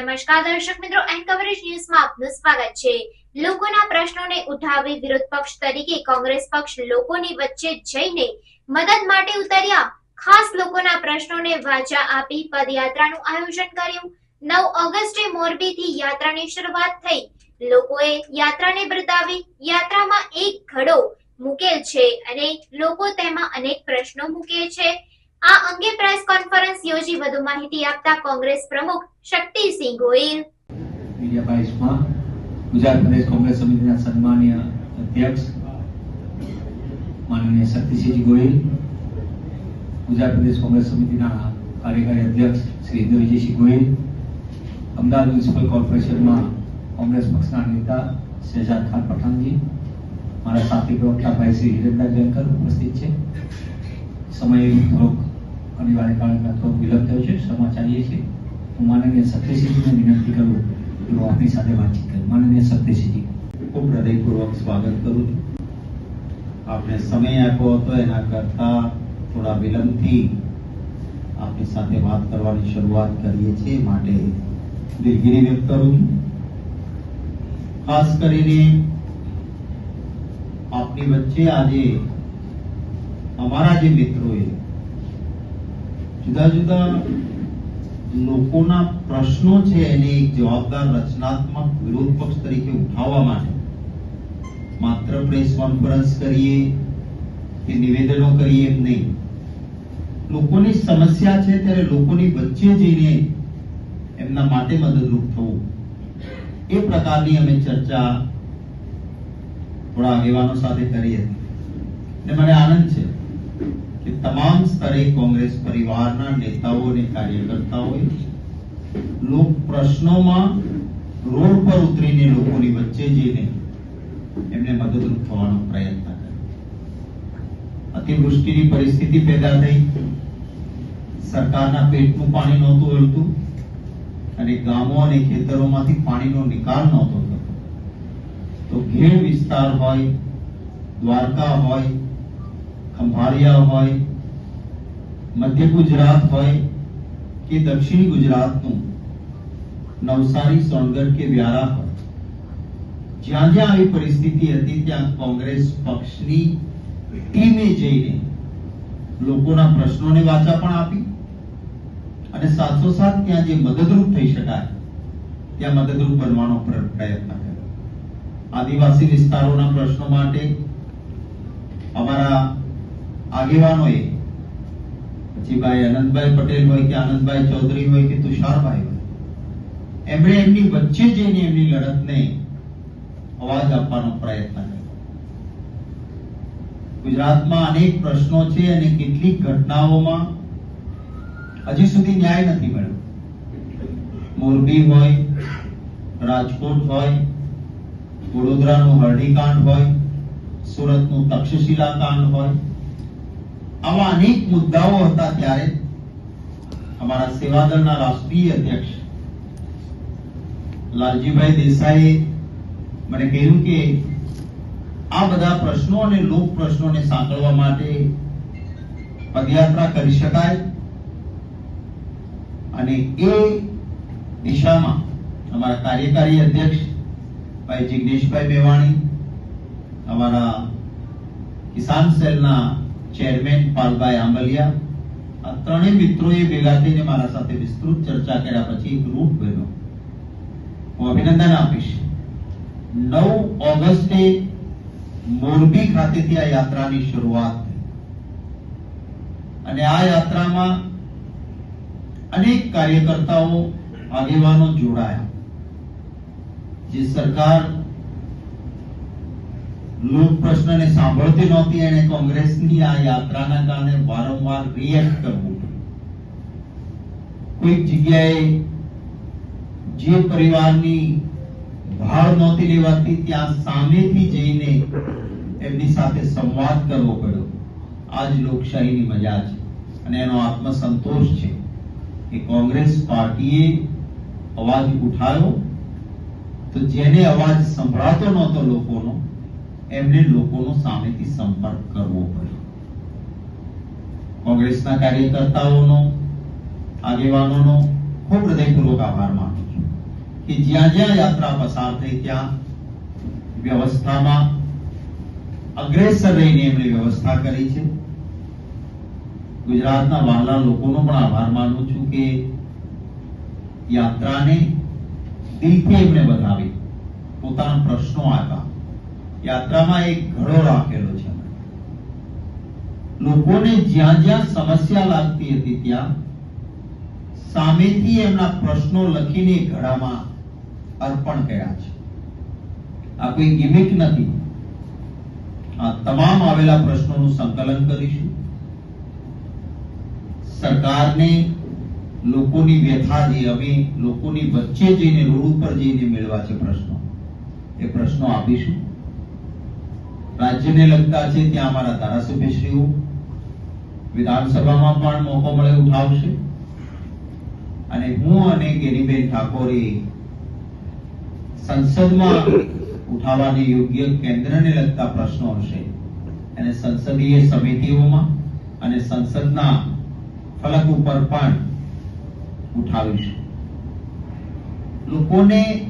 નમસ્કાર દર્શક મિત્રો એન કવરેજ ન્યૂઝમાં આપનું સ્વાગત છે. લોકોના પ્રશ્નોને ઉઠાવી વિરોધ પક્ષ તરીકે કોંગ્રેસ પક્ષ લોકોની વચ્ચે જઈને મદદ માટે ઉતર્યા. ખાસ લોકોના પ્રશ્નોને વાચા આપી પદયાત્રાનું આયોજન કર્યું. નવ ઓગસ્ટે મોરબીથી યાત્રાની શરૂઆત થઈ. લોકોએ યાત્રાને બિરદાવી. યાત્રામાં એક ઘડો મૂકેલ છે અને લોકો તેમાં અનેક પ્રશ્નો મૂકે છે. આ અંગે પ્રેસ કોન્ફરન્સ યોજી વધુ માહિતી આપતા કોંગ્રેસ પ્રમુખ શક્તિસિંહ ગોયલ બીજા બાઇસમાં ગુજરાત પ્રદેશ કોંગ્રેસ સમિતિના સન્માનીય અધ્યક્ષ માનનીય શક્તિસિંહજી ગોહિલ, ગુજરાત પ્રદેશ કોંગ્રેસ સમિતિના કાર્યકારી અધ્યક્ષ શ્રી ઇન્દ્ર વિજયસિંહ ગોહિલ, અમદાવાદ મ્યુનિસિપલ કોર્પોરેશનમાં કોંગ્રેસ પક્ષના નેતા શહેજાદ ખાન પઠાણજી, મારા સાથી પ્રવક્તા ભાઈ શ્રી હિરેન્દ્ર જયંકર ઉપસ્થિત છે. સમય થોડોક અનિવાર્ય થોડો વિલંબ થયો છે, ક્ષમા ચાહીએ છીએ. હું માનનીય સત્યસિંહજીને વિનંતી કરું કે હું આપની સાથે વાતચીત કરું. માનનીય સત્યસિંહજી ખૂબ હૃદયપૂર્વક સ્વાગત કરું છું. આપને સમય આપ્યો હતો, એના કરતાં થોડા વિલંબથી આપની સાથે વાત કરવાની શરૂઆત કરીએ છીએ. માટે દિલગીરી વ્યક્ત કરું છું. ખાસ કરીને આપની વચ્ચે આજે અમારા જે મિત્રોએ જુદા જુદા લોકોના પ્રશ્નો છે એને એક જવાબદાર રચનાત્મક વિરોધ પક્ષ તરીકે ઉઠાવવા માટે. માત્ર પ્રેસ કોન્ફરન્સ કરીએ કે નિવેદનો કરીએ એમ નહીં. લોકોની સમસ્યા છે ત્યારે લોકોની વચ્ચે જઈને એમના માટે મદદરૂપ થવું. એ પ્રકારની અમે ચર્ચા થોડા આગેવાનો સાથે કરી હતી. અને મને આનંદ છે. કે તમામ સ્તરે કોંગ્રેસ પરિવારના નેતાઓ અને કાર્યકર્તાઓએ લોક પ્રશ્નોમાં રોડ પર ઉતરીને લોકોની વચ્ચે જઈને એમને મદદરૂપ થવાનો પ્રયત્ન કર્યો. અતિવૃષ્ટિની પરિસ્થિતિ પેદા થઈ. સરકારના પેટનું પાણી નહોતું હલતું અને ગામો અને ખેતરોમાંથી પાણીનો નિકાલ નહોતો થતો. તો ઘેડ વિસ્તાર હોય, દ્વારકા હોય ખંભાળિયા હોય, મધ્ય ગુજરાત હોય કે દક્ષિણ ગુજરાતનું નવસારી, સોનગઢ કે વ્યારા હોય. જ્યાં જ્યાં આવી પરિસ્થિતિ હતી, ત્યાં કોંગ્રેસ પક્ષની ટીમે જઈને લોકોના પ્રશ્નોને વાચા પણ આપી અને સાથોસાથ ત્યાં જે મદદરૂપ થઈ શકાય, ત્યાં મદદરૂપ બનવાનો પ્રયત્ન કર્યો. આદિવાસી વિસ્તારોના પ્રશ્નો માટે અમારા આગેવાનોએ. પછી ભાઈ અનંતભાઈ પટેલ હોય કે આનંદભાઈ ચૌધરી હોય કે તુષારભાઈ હોય. એમણે એમની વચ્ચે જઈને એમની લડતને અવાજ આપવાનો પ્રયત્ન ગુજરાતમાં અનેક પ્રશ્નો છે અને કેટલીક ઘટનાઓમાં હજી સુધી ન્યાય નથી મળ્યો. મોરબી હોય, રાજકોટ હોય, વડોદરાનું હરણીકાંડ હોય, સુરતનું તક્ષશિલા કાંડ હોય આવા અનેક મુદ્દાઓ હતા ત્યારે. અમારા સેવાદળના રાષ્ટ્રીય અધ્યક્ષ લાલજીભાઈ દેસાઈએ મને કહ્યું કે આ બધા પ્રશ્નો અને લોક પ્રશ્નોને સાંકળવા માટે પદયાત્રા કરી શકાય અને એ દિશામાં અમારા કાર્યકારી અધ્યક્ષ ભાઈ જિગ્નેશભાઈ મેવાણી, અમારા કિસાન સેલના ચેરમેન પાલભાઈ આંબલિયા આ ત્રણેય મિત્રોએ ભેગા થઈને મારા સાથે વિસ્તૃત ચર્ચા કર્યા પછી એક બન્યો. હું અભિનંદન આપીશ. નવ ઓગસ્ટે મોરબી ખાતેથી આ યાત્રાની શરૂઆત થઈ. અને આ યાત્રામાં અનેક કાર્યકર્તાઓ, આગેવાનો જોડાયા. જે સરકાર લોક પ્રશ્નને સાંભળતી નહોતી એને કોંગ્રેસની આ યાત્રાના કારણે વારંવાર રિએક્ટ કરવું કોઈક જગ્યાએ જે પરિવારની ભાળ નહોતી લેવાતી, ત્યાં સામેથી જઈને એમની સાથે સંવાદ કરવો પડ્યો. આ જ લોકશાહીની મજા છે અને એનો આત્મસંતોષ છે કે કોંગ્રેસ પાર્ટીએ અવાજ ઉઠાવ્યો. તો જેને અવાજ સંભળાતો નહોતો લોકોનો એમને લોકોનો સામેથી સંપર્ક કરવો પડ્યો. કોંગ્રેસના કાર્યકર્તાઓનો, આગેવાનોનો ખૂબ હૃદયપૂર્વક આભાર માનું છું કે જ્યાં જ્યાં યાત્રા પસાર થઈ ત્યાં વ્યવસ્થામાં અગ્રેસર રહીને એમણે વ્યવસ્થા કરી છે. ગુજરાતના વહાલા લોકોનો પણ આભાર માનું છું કે યાત્રાને દિલથી એમણે વધાવી. પોતાના પ્રશ્નો આપ્યા. યાત્રામાં એક ઘડો રાખેલો છે. લોકોને જ્યાં જ્યાં સમસ્યા લાગતી હતી ત્યાં સામેથી એમના પ્રશ્નો લખીને ઘડામાં અર્પણ કર્યા છે. આ કોઈ ગિમિક નથી. આ તમામ આવેલા પ્રશ્નોનું સંકલન કરીશું. સરકારને લોકોની વ્યથા જે અમે લોકોની વચ્ચે જઈને રોડ ઉપર જઈને મેળવા છે પ્રશ્નો, એ પ્રશ્નો આપીશું. રાજ્યને લગતા છે, ત્યાં અમારા ધારાસભ્યશ્રીઓ, વિધાનસભામાં પણ મોકો મળે ઉઠાવશે અને હું અને ગેરીબેન ઠાકોરે સંસદમાં ઉઠાવવાની યોગ્ય કેન્દ્રને લગતા પ્રશ્નો હશે. અને સંસદીય સમિતિઓમાં અને સંસદના ફલક ઉપર પણ ઉઠાવીશું. લોકોને